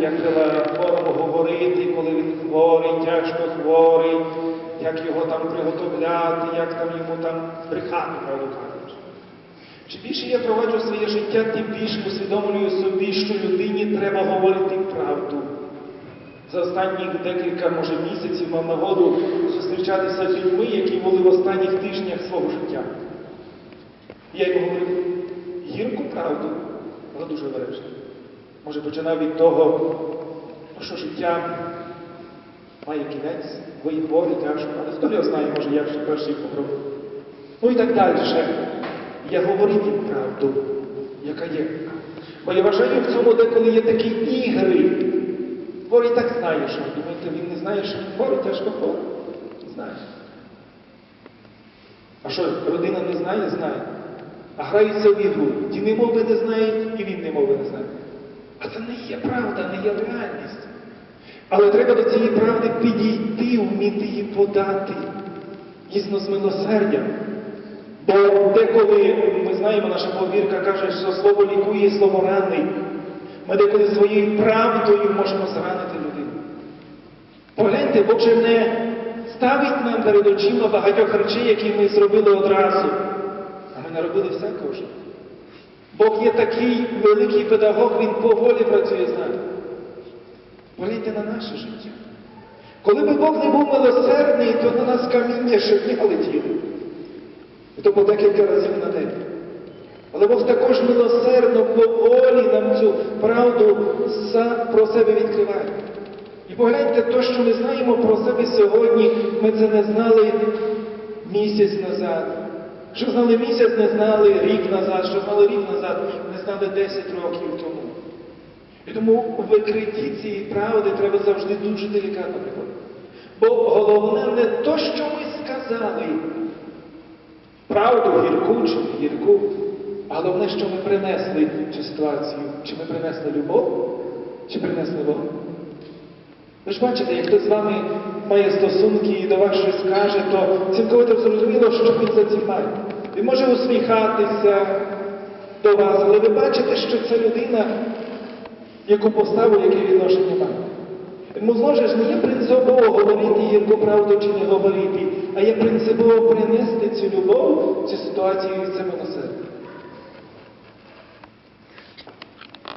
як хворому говорити, коли він хворий, тяжко хворий, як його там приготовляти, як там йому там брехати, правду кажучи. Чим більше я проваджу своє життя, тим більше усвідомлюю собі, що людині треба говорити правду. За останні декілька, може, місяців мав нагоду зустрічатися з людьми, які були в останніх тижнях свого життя. Я йому говорив гірку правду, але дуже обережно. Може, починав від того, що життя має кінець, ви хворі, тяжко, але хто його знає, може, я ще перший попробую. Ну і так далі. Я говорив їм правду, яка є. Бо я вважаю, в цьому деколи є такі ігри. Хворий так знає, що думаєте, він не знає, що хворий, тяжко хворий. Знає. А що, родина не знає, знає. А граються в ігру. Ті не мови не знають, і він не мови не знає. А це не є правда, не є реальність. Але треба до цієї правди підійти, вміти її подати. Дійсно з милосердям. Бо деколи ми знаємо, наша повірка каже, що слово лікує, слово ранить. Ми деколи своєю правдою можемо зранити людину. Погляньте, Бог же не ставить нам перед очима багатьох речей, які ми зробили одразу. А ми наробили всякого вже. Бог є такий великий педагог, він поволі працює з нами. Погляньте на наше життя. Коли би Бог не був милосердний, то на нас каміння щодня летіли. І то по декілька разів на день. Але Бог також милосердно поволі нам цю правду про себе відкриває. І погляньте, те, що ми знаємо про себе сьогодні, ми це не знали місяць назад. Що знали місяць, не знали рік назад, що знали рік назад, не знали 10 років тому. І тому у викритті цієї правди треба завжди дуже делікатно приходити. Бо головне не то, що ми сказали, правду гірку чи не гірку, а головне, що ми принесли цю ситуацію. Чи ми принесли любов, чи принесли Бога. Ви ж бачите, як хтось з вами має стосунки і до вас щось каже, то цілковито зрозуміло, що він за ці має. Він може усміхатися до вас, але ви бачите, що це людина, яку поставив, яке відношення має. Тому знову ж не принципово говорити гірку правду чи не говорити, а є принципово принести цю любов, цю ситуацію і це милосердя.